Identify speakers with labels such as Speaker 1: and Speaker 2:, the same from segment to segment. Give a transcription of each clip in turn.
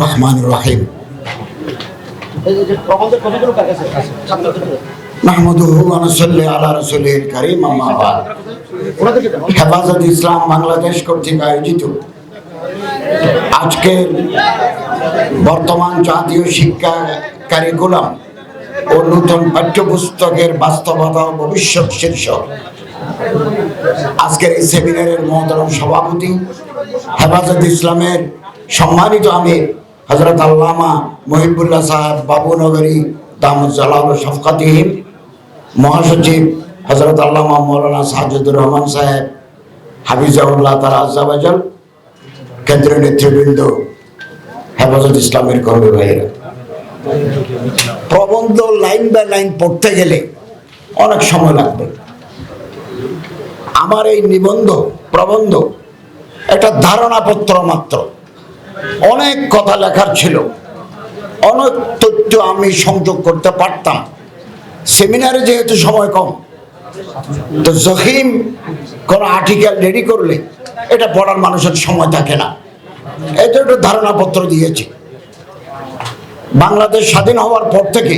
Speaker 1: রহমান রহিম হেফাজত ইসলাম বাংলাদেশ কর্তৃক আয়োজিত আজকের বর্তমান জাতীয় শিক্ষা কারিকুলাম ও নূতন পাঠ্যপুস্তকের বাস্তবতা ও ভবিষ্যৎ শীর্ষক। আজকের এই সেমিনারের মহতরম সভাপতি হেফাজত ইসলামের সম্মানিত আমির হজরত আল্লামা মহিবুল্লাহ সাহেব বাবুনগরী দামদ জালাল শফকাতিহীন মহাসচিব হজরত আল্লামা মৌলানা সাহাজুদ্দুর রহমান সাহেব হাফিজাউল্লাহ তালা আজাবাজাল কেন্দ্রীয় নেতৃবৃন্দ হেফাজত ইসলামের কর্মী ভাইয়েরা। প্রবন্ধ লাইন বাই লাইন পড়তে গেলে অনেক সময় লাগবে। আমার এই নিবন্ধ, প্রবন্ধ একটা ধারণাপত্র মাত্র। অনেক কথা লেখার ছিল। অনেক তথ্য আমি সংযোগ করতে পারতাম। সেমিনারে যেহেতু সময় কম, তো জহিম কোন আর্টিকেল রেডি করলে এটা পড়ার মানুষের সময় থাকে না। তো একটু ধারণাপত্র দিয়েছি। বাংলাদেশ স্বাধীন হওয়ার পর থেকে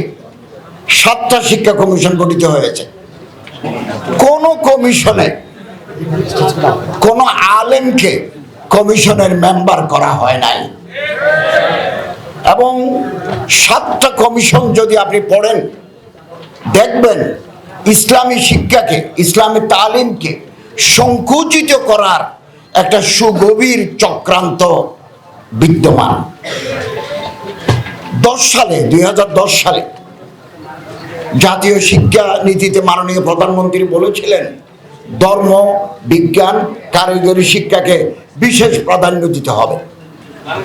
Speaker 1: সাতটা শিক্ষা কমিশন গঠিত হয়েছে। কোন কমিশনে কোন আলেমকে কমিশনের মেম্বার করা হয় নাই। এবং সাতটা কমিশন যদি আপনি পড়েন, দেখবেন ইসলামী শিক্ষাকে, ইসলামী তালিমকে সংকুচিত করার একটা সুগভীর চক্রান্ত বিদ্যমান। দশ সালে, দুই হাজার দশ সালে জাতীয় শিক্ষা নীতিতে মাননীয় প্রধানমন্ত্রী বলেছিলেন, ধর্ম বিজ্ঞান, কারিগরি শিক্ষাকে বিশেষ প্রাধান্য দিতে হবে।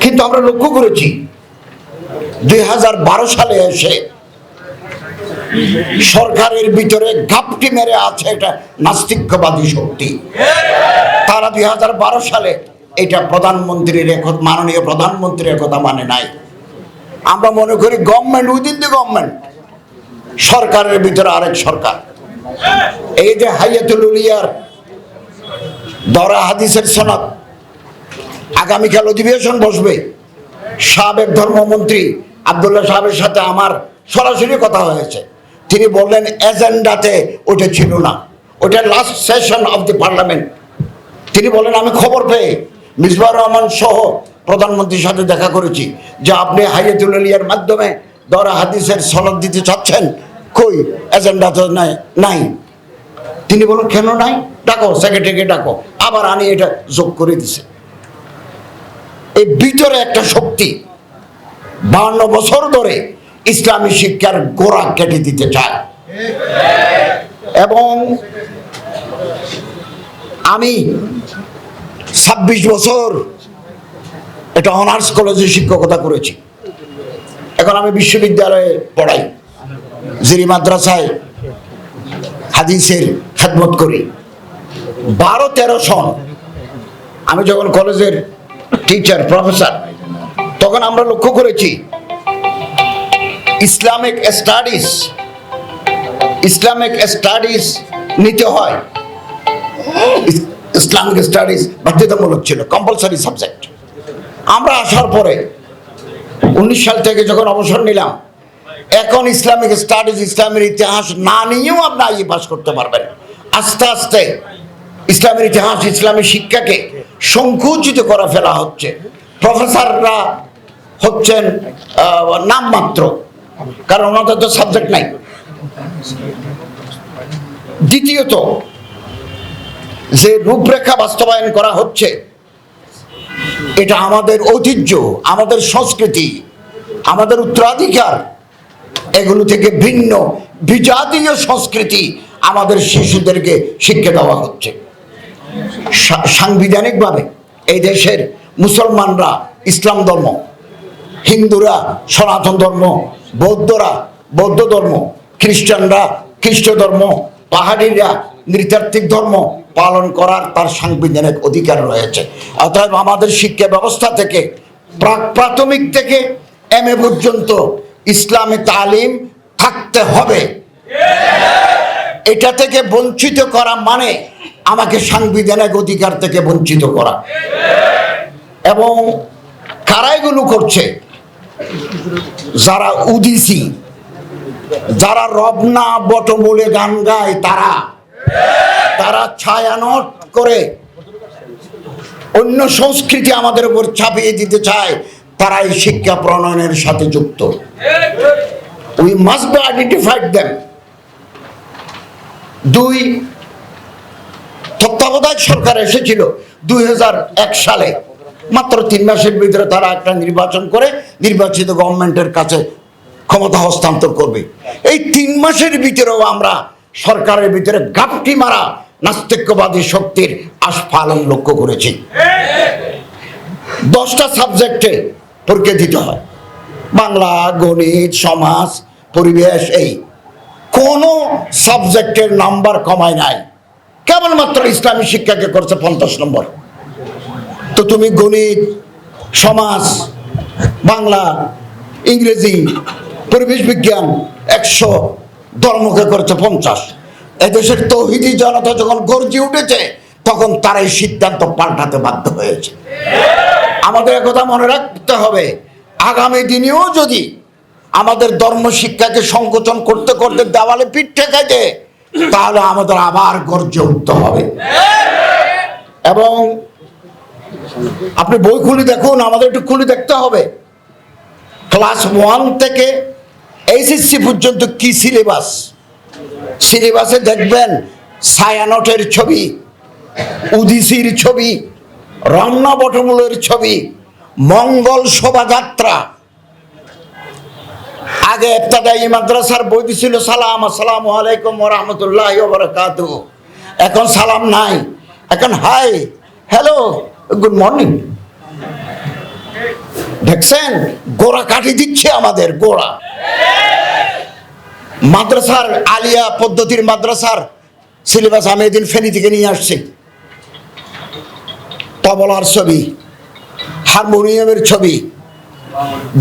Speaker 1: কিন্তু আমরা লক্ষ্য করেছি, দুই হাজার বারো সালে এসে সরকারের ভিতরে ঘাপটি মেরে আছে একটা নাস্তিক্যবাদী শক্তি। তারা দুই হাজার বারো সালে এটা প্রধানমন্ত্রীর একথ, মাননীয় প্রধানমন্ত্রীর কথা মানে নাই। আমরা মনে করি গভর্নমেন্ট উইদিন দি গভর্নমেন্ট সরকারের ভিতরে আরেক সরকার। এই যে হাইয়াতুল উলিয়ার দরা হাদিসের সনদ। আগামীকাল অধিবেশন বসবে। সাবেক ধর্মমন্ত্রী আবদুল্লাহ সাহেবের সাথে আমার সরাসরি কথা হয়েছে। তিনি বললেন, এজেন্ডাতে ওটা ছিল না। ওটা last session of the parliament তিনি বলেন আমি খবর পেয়ে মিসবাহ রহমান সহ প্রধানমন্ত্রীর সাথে দেখা করেছি। যে আপনি হাইয়াতুল আলিয়ার মাধ্যমে দরা হাদিসের সনদ দিতে চাচ্ছেন। কই? এজেন্ডা তো নাই। তিনি বলেন কেন নাই? ডাকো সেক্রেটারিকে ডাকো। আবার আনি এটা যোগ করে দিছে। এই ভিতরে একটা শক্তি বান্ন বছর ধরে ইসলামী শিক্ষার গোড়া কেটে দিতে চায়। এবং আমি ছাব্বিশ বছর এটা অনার্স কলেজে শিক্ষকতা করেছি। এখন আমি বিশ্ববিদ্যালয়ে পড়াই। জিরি মাদ্রাসায় হাদিসের খেদমত করি। বারো, তেরো সন। আমি যখন কলেজের টিচার প্রফেসর তখন আমরা লক্ষ্য করেছি, ইসলামিক স্টাডিজ ইসলামিক স্টাডিজ নিতে হয়। ইসলামিক স্টাডিজ বাধ্যতামূলক ছিল কম্পালসারি সাবজেক্ট আমরা আসার পরে, উনিশ সাল থেকে যখন অবসর নিলাম এখন ইসলামিক স্টাডিজ, ইসলামের ইতিহাস না নিয়েও আপনি আইএ পাস করতে পারবেন। আস্তে আস্তে ইসলামের ইতিহাস, ইসলামী শিক্ষাকে সংকুচিত করা ফেলা হচ্ছে। প্রফেসররা হচ্ছেন নামমাত্র, কারণ ওনাদের তো সাবজেক্ট নাই। দ্বিতীয়ত, যে রূপরেখা বাস্তবায়ন করা হচ্ছে, এটা আমাদের ঐতিহ্য, আমাদের সংস্কৃতি, আমাদের উত্তরাধিকার এগুলো থেকে ভিন্ন, বিজাতীয় সংস্কৃতি আমাদের শিশুদেরকে শিক্ষা দেওয়া হচ্ছে। সাংবিধানিকভাবে এই দেশের মুসলমানরা ইসলাম ধর্ম, হিন্দুরা সনাতন ধর্ম, বৌদ্ধরা বৌদ্ধ ধর্ম, খ্রিস্টানরা খ্রিস্ট ধর্ম, পাহাড়িরা নৃতাত্ত্বিক ধর্ম পালন করার তার সাংবিধানিক অধিকার রয়েছে। অতএব আমাদের শিক্ষা ব্যবস্থা থেকে প্রাক- প্রাথমিক থেকে এম এ পর্যন্ত ইসলামী তালিম থাকতে হবে। এটা থেকে বঞ্চিত করা মানে আমাকে সাংবিধানিক অধিকার থেকে বঞ্চিত করা। এবং কারা এগুলো করছে? যারা উদিসি, যারা রবনা বটমূলে গান গায় তারা। তারা ছায়ানট করে অন্য সংস্কৃতি আমাদের উপর ছাপিয়ে দিতে চায়। তারা এই শিক্ষা প্রণয়নের সাথে যুক্ত। We must be identified them দুই, তত্ত্বাবধায়ক সরকার এসেছিল দুই সালে। মাত্র তিন মাসের ভিতরে তারা একটা নির্বাচন করে নির্বাচিত গভর্নমেন্টের কাছে ক্ষমতা হস্তান্তর করবে। এই তিন মাসের ভিতরেও আমরা সরকারের ভিতরে গাপটি মারা নাস্তিক্যবাদী শক্তির আস্ফালন লক্ষ্য করেছি। দশটা সাবজেক্টে পরীক্ষা দিতে হয়। বাংলা, গণিত, সমাজ, পরিবেশ, এই কোনো সাবজেক্টের নাম্বার কমায় নাই। কেবলমাত্র ইসলামী শিক্ষাকে করছে পঞ্চাশ নম্বর। তো তুমি গণিত, সমাজ, বাংলা, ইংরেজি, পরিবেশ বিজ্ঞান একশো ধর্মকে করেছে পঞ্চাশ। এদেশের তৌহিদি জনতা যখন গর্জে উঠেছে, তখন তারা এই সিদ্ধান্ত পাল্টাতে বাধ্য হয়েছে। আমাদের একথা মনে রাখতে হবে। আগামী দিনেও যদি আমাদের ধর্ম শিক্ষাকে সংকোচন করতে করতে দেওয়ালে পিঠ দেয়, তাহলে আমাদের আবার গর্জে উঠতে হবে। এবং আপনি বই খুলি দেখুন আমাদের একটু খুলে দেখতে হবে। ক্লাস ওয়ান থেকে এইচএসসি পর্যন্ত কি সিলেবাস? সিলেবাসে দেখবেন ছায়ানটের ছবি উদিসির ছবি রমনা বটমূলের ছবি, মঙ্গল শোভাযাত্রা। আগে ইবতাদায়ী মাদ্রাসার বই ছিল সালাম, আসসালামু আলাইকুম রাহমাতুল্লাহি ওয়া বারাকাতুহু। এখন সালাম নাই। এখন হাই, হ্যালো, গুড মর্নিং। দেখছেন? গোড়া কাটি দিচ্ছে আমাদের, গোড়া। মাদ্রাসার আলিয়া পদ্ধতির মাদ্রাসার সিলেবাস আমি এদিন ফেনী থেকে নিয়ে আসছি। তবলার ছবি, হারমোনিয়ামের ছবি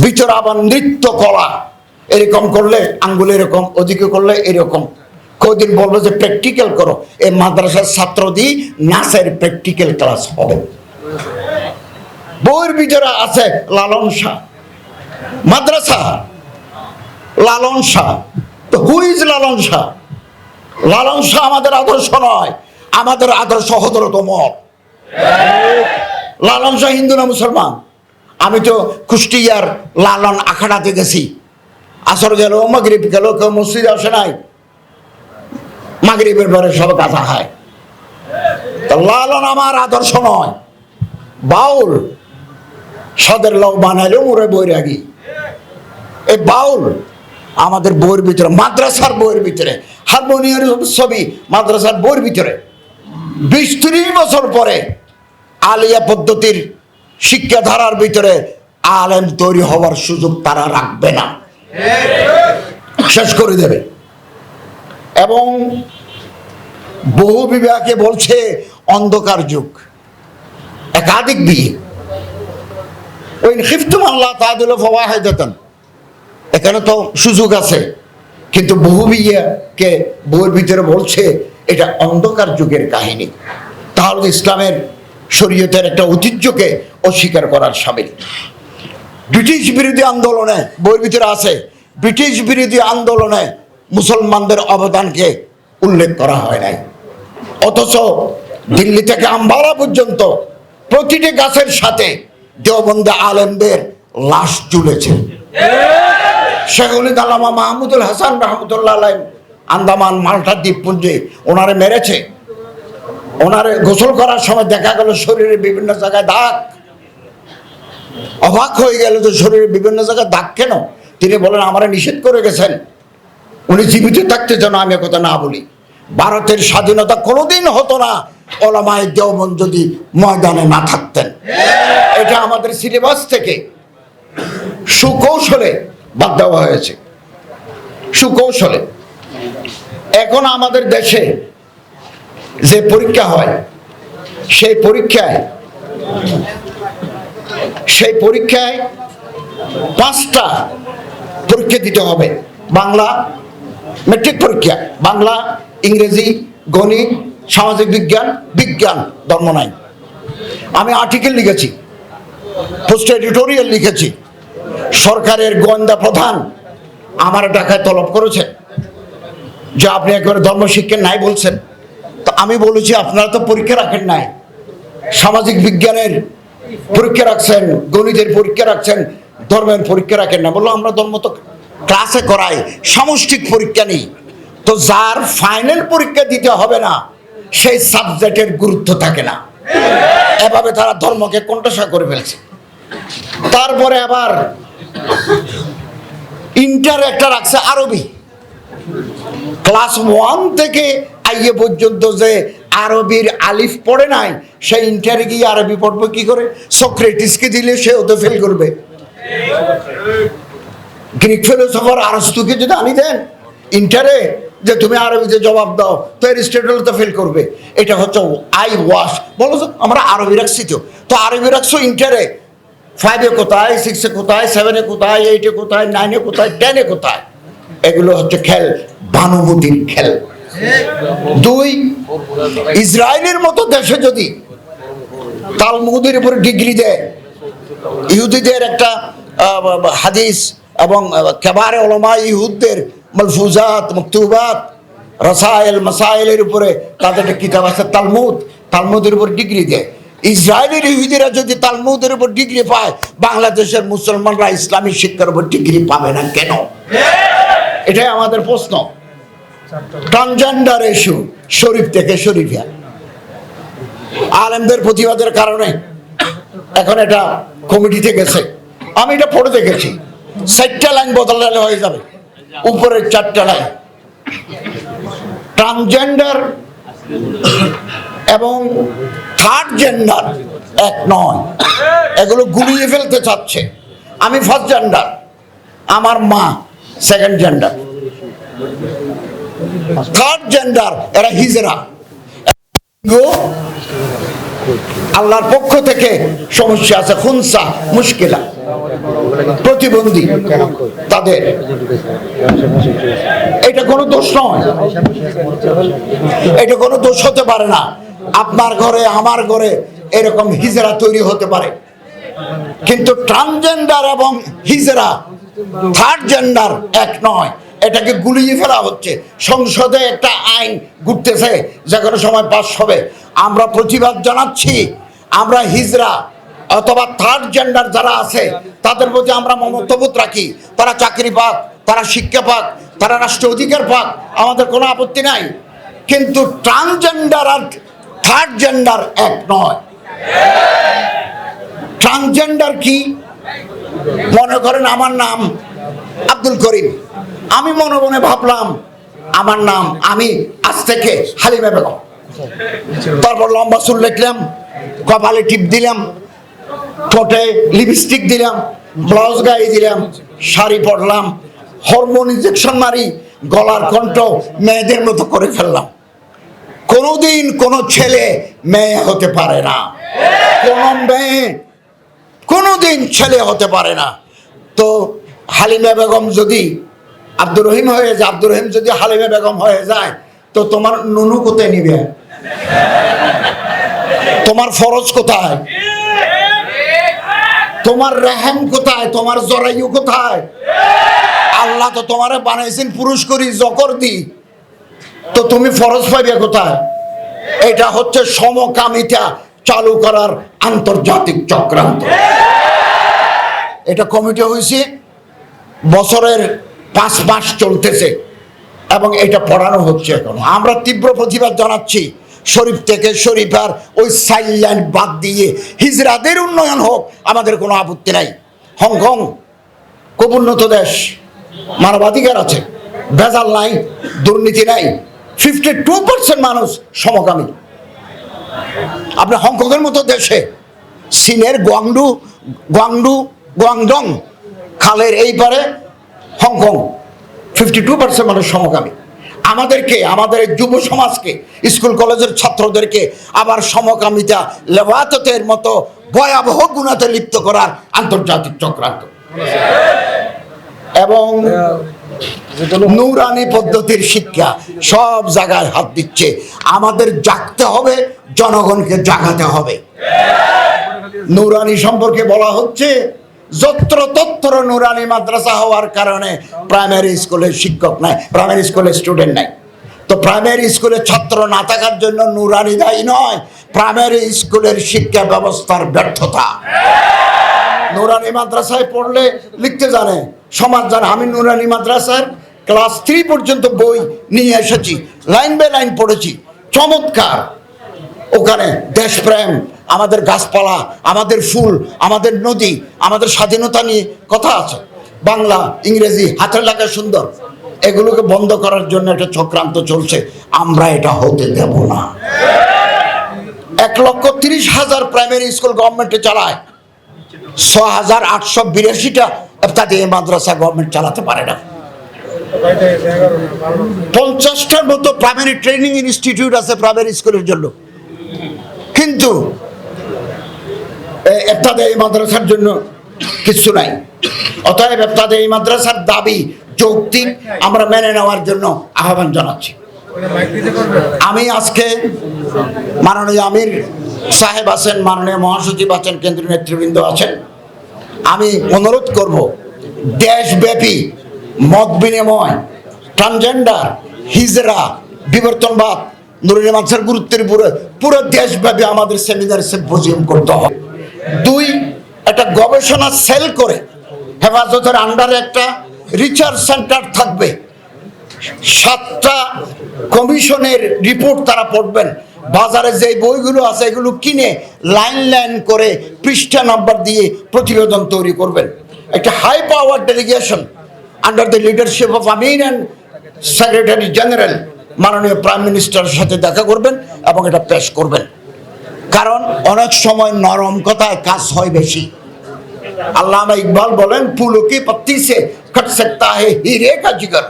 Speaker 1: ভিতর আবার নৃত্য কলা, এরকম করলে আঙ্গুল এরকম, ওদিকে করলে এরকম। কদিন বলব যে প্র্যাকটিক্যাল করো। এই মাদ্রাসার ছাত্র দিয়ে নাচের প্র্যাকটিক্যাল ক্লাস হবে। বইয়ের ভিতরে আছে লালন শাহ। মাদ্রাসা, লালন শাহ। তো হু ইজ লালন শাহ? লালন শাহ আমাদের আদর্শ নয়। আমাদের আদর্শ হজরত মত লালন শাহ হিন্দু না মুসলমান? আমি তো কুষ্টিয়ার লালন আখাড়াতে গেছি আসর গেল, মাগরিব গেল, কেউ মসজিদে আসে নাই। মাগরিবের পরে সব খায়। তা লালন আমার আদর্শ নয়। বাউল সদের লাউ বানাইলেও মোরে বৈরাগী এই বাউল আমাদের বইয়ের ভিতরে, মাদ্রাসার বইয়ের ভিতরে হারমোনিয়ামের ছবি মাদ্রাসার বইয়ের ভিতরে। বিশ ত্রিশ বছর পরে আলিয়া পদ্ধতির শিক্ষাধারার ভিতরে আলেম তৈরি হওয়ার সুযোগ তারা রাখবে না। শেষ করে দেবে। এবং বহু বিবাহকে বলছে অন্ধকার যুগ, একাধিক বিয়ে। ওই খিফতুম আল্লাহ তাদুল ফওয়াহিদাতান। এখানে তো সুযোগ আছে, কিন্তু বহু বিয়েকে বইয়ের ভিতরে বলছে এটা অন্ধকার যুগের কাহিনী। তাহলে ইসলামের শরীয়তের একটা ঐতিহ্যকে অস্বীকার করার সামিল। ব্রিটিশ বিরোধী আন্দোলনে বইয়ের ভিতরে আছে, ব্রিটিশ বিরোধী আন্দোলনে মুসলমানদের অবদানকে উল্লেখ করা হয় নাই। অথচ দিল্লি থেকে আম্বালা পর্যন্ত প্রতিটি গাছের সাথে দেওবন্দে আলেমদের লাশ ঝুলেছে। শেখুল আলামা মাহমুদুল হাসান রহমতুল্লাহ আলাই আন্দামান মাল্টা দ্বীপপুঞ্জে ওনারে মেরেছে। ওনারে গোসল করার সময় দেখা গেল শরীরে বিভিন্ন জায়গায় দাগ। অবাক হয়ে গেল যে শরীরে বিভিন্ন জায়গায় দাগ কেন? তিনি বলেন, আমারে নিষেধ করে গেছেন। উনি জীবিত থাকতে যেন আমি কথা না বলি। ভারতের স্বাধীনতা কোনোদিন হতো না ওলামায় দেওবন যদি ময়দানে না থাকতেন। এটা আমাদের সিলেবাস থেকে সুকৌশলে বাদ দেওয়া হয়েছে। সুকৌশলে। এখন আমাদের দেশে যে পরীক্ষা হয়, সেই পরীক্ষায় সেই পরীক্ষায় পাঁচটা পরীক্ষা দিতে হবে। বাংলা মেট্রিক পরীক্ষা, বাংলা, ইংরেজি, গণিত, সামাজিক বিজ্ঞান বিজ্ঞান, ধর্ম নাই। আমি আর্টিকেল লিখেছি পোস্ট এডিটোরিয়াল লিখেছি। সরকারের গোয়েন্দা প্রধান আমার টাকায় তলব করেছে। যে আপনি একবারে ধর্মশিক্ষা নাই বলছেন। আমি বলেছি, আপনারা তো পরীক্ষা রাখেন নাই। সামাজিক বিজ্ঞানের পরীক্ষা রাখছেন, গণিতের পরীক্ষা রাখছেন, ধর্মের পরীক্ষা রাখেন না। বলল, আমরা ধর্ম তো ক্লাসে করাই, সামষ্টিক পরীক্ষা নেই। তো যার ফাইনাল পরীক্ষা দিতে হবে না, সেই সাবজেক্টের গুরুত্ব থাকে না। এভাবে তারা ধর্মকে কণ্ঠসা করে ফেলছে। তারপরে আবার ইন্টার একটা রাখছে আরবি। ক্লাস ওয়ান থেকে আইয়ে পর্যন্ত যে আরবির আলিফ পড়ে নাই সে ইন্টারে গিয়ে আরবি পড়বে কি করে? সক্রেটিসকে দিলে সে ওতে ফেল করবে। গ্রিক ফিলোসফার আরস্তুকে যদি আনি দেন, ইন্টারে যে তুমি আরবিতে জবাব দাও, তো এর এরিস্টটল তো ফেল করবে। এটা হচ্ছে আই ওয়াশ। বলো তো, আমরা আরবি রাখছি তো। তো আরবি রাখছো ইন্টারে। ফাইভে কোথায় সিক্সে কোথায় সেভেনে কোথায় এইটে কোথায় নাইনে কোথায় টেনে কোথায়? এগুলো হচ্ছে খেল, ভানুমতির খেল। দুই ইসরায়েলের মতো দেশে যদি তালমুদের উপরে ডিগ্রি দেয় ইহুদিদের একটা হাদিস এবং কেবারে ওলমা ইহুদদের মলফুজাত মকতুবাত রসায়েল মাসায়েলের উপরে তাদের একটা কিতাব আছে তালমুদ তালমুদের উপর ডিগ্রি দেয়। ইসরায়েলের ইহুদিরা যদি তালমুদের উপর ডিগ্রি পায় বাংলাদেশের মুসলমানরা ইসলামী শিক্ষার উপর ডিগ্রি পাবে না কেন? এটাই আমাদের প্রশ্ন। ট্রানজেন্ডার ইস্যু শরীফ থেকে শরীফিয়া। আলেমদের প্রতিবাদের কারণে এখন এটা কমিটিতে গেছে। আমি এটা পড়ে দেখেছি। চারটা লাইন বদলালে হয়ে যাবে। উপরের চারটা লাইন। ট্রান্সজেন্ডার এবং থার্ড জেন্ডার এক নয়। এগুলো গুলিয়ে ফেলতে চাচ্ছে। আমি ফার্স্ট জেন্ডার আমার মা সেকেন্ড জেন্ডার থার্ড জেন্ডার এরা হিজরা। আল্লাহর পক্ষ থেকে সমস্যা আছে, খুনসা, মুশকিলা, প্রতিবন্ধী, তাদের। এটা কোনো দোষ নয়। এটা কোনো দোষ হতে পারে না। আপনার ঘরে, আমার ঘরে এরকম হিজরা তৈরি হতে পারে। কিন্তু ট্রান্সজেন্ডার এবং হিজরা থার্ড জেন্ডার এক নয়। এটাকে গুলিয়ে ফেলা হচ্ছে। সংসদে একটা আইন ঘুরতেছে যে কোনো সময় পাস হবে। আমরা প্রতিবাদ জানাচ্ছি, আমরা হিজরা অথবা থার্ড জেন্ডার যারা আছে, তাদের প্রতি আমরা মমত্ববোধ রাখি। তারা চাকরি পাক, তারা শিক্ষা পাক, তারা রাষ্ট্র অধিকার পাক, আমাদের কোনো আপত্তি নাই। কিন্তু ট্রান্সজেন্ডার আর থার্ড জেন্ডার এক নয়। ট্রান্সজেন্ডার কি? মনে করেন আমার নাম আব্দুল করিম। আমি মনে মনে ভাবলাম, আমার নাম আমি, আজ থেকে হালিমা বেগম। তারপর লম্বা চুল লিখলাম কপালে টিপ দিলাম, ঠোঁটে লিপস্টিক দিলাম ব্লাউজ গায়ে দিলাম, শাড়ি পরলাম হরমোন ইঞ্জেকশন মারি, গলার কণ্ঠ মেয়েদের মতো করে ফেললাম। কোনোদিন কোনো ছেলে মেয়ে হতে পারে না। কোনো মেয়ে কোনোদিন ছেলে হতে পারে না। তো হালিমা বেগম যদি আব্দুর রহিম হয়ে যায়, আব্দুর রহিম যদি হালিমে বেগম হয়ে যায়, তো তোমার নুনু কোথায় নিবে? তোমার ফরজ কোথায়? তোমার রেহেম কোথায়? তোমার জরায়ু কোথায়? আল্লাহ তো তোমারে বানাইছেন পুরুষ করি, জকর দি। তো তুমি ফরজ পাইবে কোথায়? এটা হচ্ছে সমকামিতা চালু করার আন্তর্জাতিক চক্রান্ত। এটা কমিটি হয়েছে বছরের পাঁচ মাস চলতেছে এবং এটা পড়ানো হচ্ছে এখন। আমরা তীব্র প্রতিবাদ জানাচ্ছি শরীফ থেকে শরীফার ওই সাইল্যান্ড বাদ দিয়ে হিজরাদের উন্নয়ন হোক, আমাদের কোনো আপত্তি নাই। হংকং খুব উন্নত দেশ, মানবাধিকার আছে, ভেজাল নাই, দুর্নীতি নাই ফিফটি টু পার্সেন্ট মানুষ সমকামী। আপনি হংকংয়ের মতো দেশে, চীনের গোয়াংডু গোয়াংডু গোয়াংডং খালের এই পারে হংকং ফিফটি টু পার্সেন্ট মানুষ সমকামী। আমাদেরকে, আমাদের যুব সমাজকে, স্কুল কলেজের ছাত্রদেরকে আবার সমকামিতা লেবাততের মতো ভয়াবহ গুণাতে লিপ্ত করার আন্তর্জাতিক চক্রান্ত। এবং নূরানি পদ্ধতির শিক্ষা সব জায়গায় হাত দিচ্ছে। আমাদের জাগতে হবে, জনগণকে জাগাতে হবে। নুরানি সম্পর্কে বলা হচ্ছে যত্র তত্র নুরানি মাদ্রাসা হওয়ার কারণে প্রাইমারি স্কুলের শিক্ষক নাই প্রাইমারি স্কুলের স্টুডেন্ট নাই। তো প্রাইমারি স্কুলের ছাত্র না থাকার জন্য নুরানি দায়ী নয় প্রাইমারি স্কুলের শিক্ষা ব্যবস্থার ব্যর্থতা। নুরানি মাদ্রাসায় পড়লে লিখতে জানে, সমাজ জানে, আমি নুরানি মাদ্রাসার ক্লাস থ্রি পর্যন্ত বই নিয়ে এসেছি, লাইন বাই লাইন পড়েছি, চমৎকার। ওখানে দেশপ্রেম আমাদের গাছপালা, আমাদের ফুল, আমাদের নদী, আমাদের স্বাধীনতা নিয়ে কথা আছে। বাংলা, ইংরেজি, হাতের লেখা সুন্দর। এগুলোকে বন্ধ করার জন্য একটা চক্রান্ত চলছে। আমরা এটা হতে দেব না। এক লক্ষ তিরিশ হাজার প্রাইমারি স্কুল গভর্নমেন্টে চালায়। ছ হাজার আটশো বিরাশিটা তাদের মাদ্রাসা গভর্নমেন্ট চালাতে পারে না। পঞ্চাশটার মতো প্রাইমারি ট্রেনিং ইনস্টিটিউট আছে প্রাইমারি স্কুলের জন্য। কিন্তু তাদের এই মাদ্রাসার জন্য কিছু নাই। অতএব তাদের এই মাদ্রাসার দাবি, যৌক্তিক, আমরা মেনে নেওয়ার জন্য আহ্বান জানাচ্ছি। আমি আজকে মাননীয় আমির সাহেব আছেন, মাননীয় মহাসচিব আছেন, কেন্দ্রীয় নেতৃবৃন্দ আছেন। আমি অনুরোধ করব, দেশব্যাপী, মত বিনিময়, ট্রান্সজেন্ডার, হিজরা, বিবর্তনবাদ, নুরুল মানসার গুরুত্বের উপরে পুরো দেশব্যাপী আমাদের সেমিনার, সিম্পোজিয়াম করতে হবে। দুই, একটা গবেষণা সেল করে হেফাজতের আন্ডারে একটা রিসার্চ সেন্টার থাকবে। সাতটা কমিশনের রিপোর্ট তারা পড়বেন। বাজারে যে বইগুলো আছে, এগুলো কিনে লাইন লাইন করে পৃষ্ঠা নাম্বার দিয়ে প্রতিবেদন তৈরি করবেন। একটা high power delegation under the leadership of Amin and secretary general মাননীয় প্রাইম মিনিস্টারের সাথে দেখা করবেন এবং এটা পেশ করবেন। কারণ অনেক সময় নরম কথায় কাজ হয় বেশি। আল্লাহ ইকবাল বলেন পুলুকি পত্তি সে কট হে, হিরে কাজিগর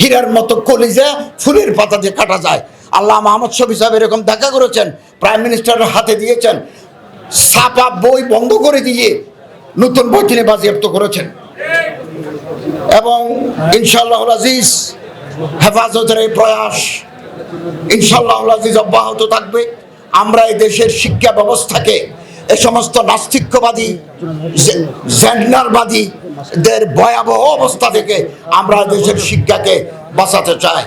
Speaker 1: হিরের হীরার মতো কলিজা ফুলের পাতা দিয়ে কাটা যায়। আল্লাহ মাহমদ শফি সাহেব এরকম দেখা করেছেন, প্রাইম মিনিস্টারের হাতে দিয়েছেন সাপা বই বন্ধ করে দিয়ে নতুন বই তিনি বাজেয়াপ্ত করেছেন। এবং ইনশাল্লাহ আজিজ হেফাজতের এই প্রয়াস ইনশাল্লাহ আজিজ অব্যাহত থাকবে। আমরা এই দেশের শিক্ষা ব্যবস্থাকে এ সমস্ত নাস্তিক্যবাদী জে- জেন্ডারবাদী দের ভয়াবহ অবস্থা থেকে আমরা দেশের শিক্ষাকে বাঁচাতে চাই।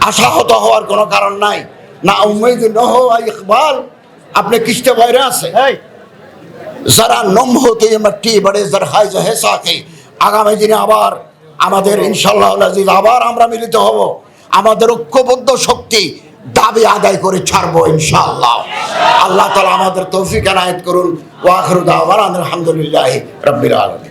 Speaker 1: আশাহত হওয়ার কোনো কারণ নাই। না উমেদ নহ ইকবাল। আপনি কিস্তে বাইরে আছে যারা নম হতে মাটি বড়ে যার হাই জহে সাকে আগামী দিনে আবার আমাদের ইনশাল্লাহ আবার আমরা মিলিত হব। আমাদের ঐক্যবদ্ধ শক্তি দাবি আদায় করে ছাড়বো ইনশাআল্লাহ। আল্লাহ তালা আমাদের তৌফিক আনায়ত করুন। ওয়াখরুদ আবার আলহামদুলিল্লাহ রব্বিল আলমী